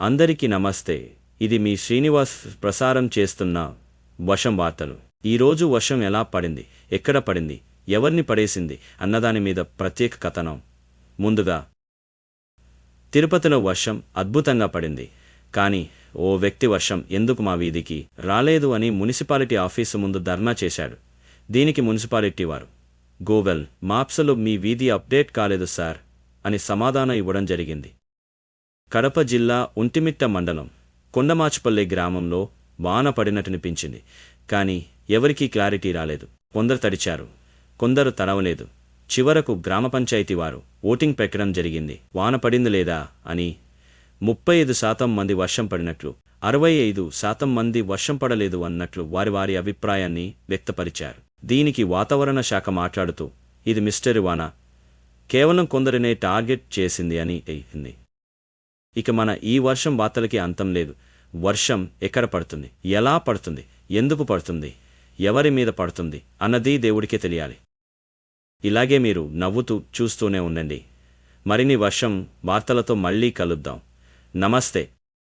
అందరికీ నమస్తే. ఇది మీ శ్రీనివాస్ ప్రసారం చేస్తున్న వర్షం వార్తలు. ఈరోజు వర్షం ఎలా పడింది? ఎక్కడ పడింది? ఎవరిని పడేసింది? అన్నదాని మీద ప్రత్యేక కథనం. ముందుగా తిరుపతిలో వర్షం అద్భుతంగా పడింది. కానీ ఓ వ్యక్తి వర్షం ఎందుకు మా వీధికి రాలేదు అని మున్సిపాలిటీ ఆఫీసు ముందు ధర్నా చేశాడు. దీనికి మున్సిపాలిటీ వారు గూగుల్ మాప్స్లో మీ వీధి అప్డేట్ కాలేదు సార్ అని సమాధానం ఇవ్వడం జరిగింది. కడప జిల్లా ఉంటిమిట్ట మండలం కొండమాచుపల్లి గ్రామంలో వాన పడినట్టునిపించింది. కానీ ఎవరికీ క్లారిటీ రాలేదు. కొందరు తడిచారు. కొందరు తడవలేదు. చివరకు గ్రామ పంచాయతీ వారు ఓటింగ్ పెట్టడం జరిగింది. వాన పడింది లేదా అని ముప్పై ఐదు శాతం మంది వర్షం పడినట్లు అరవై ఐదు శాతం మంది వర్షం పడలేదు అన్నట్లు వారి వారి అభిప్రాయాన్ని వ్యక్తపరిచారు. దీనికి వాతావరణ శాఖ మాట్లాడుతూ ఇది మిస్టరీ వాన. కేవలం కొందరినే టార్గెట్ చేసింది అని అయింది. ఇక మన ఈ వర్షం వార్తలకి అంతం లేదు. వర్షం ఎక్కడ పడుతుంది? ఎలా పడుతుంది? ఎందుకు పడుతుంది? ఎవరి మీద పడుతుంది? అన్నది దేవుడికే తెలియాలి. ఇలాగే మీరు నవ్వుతూ చూస్తూనే ఉండండి. మరిన్ని వర్షం వార్తలతో మళ్ళీ కలుద్దాం. నమస్తే.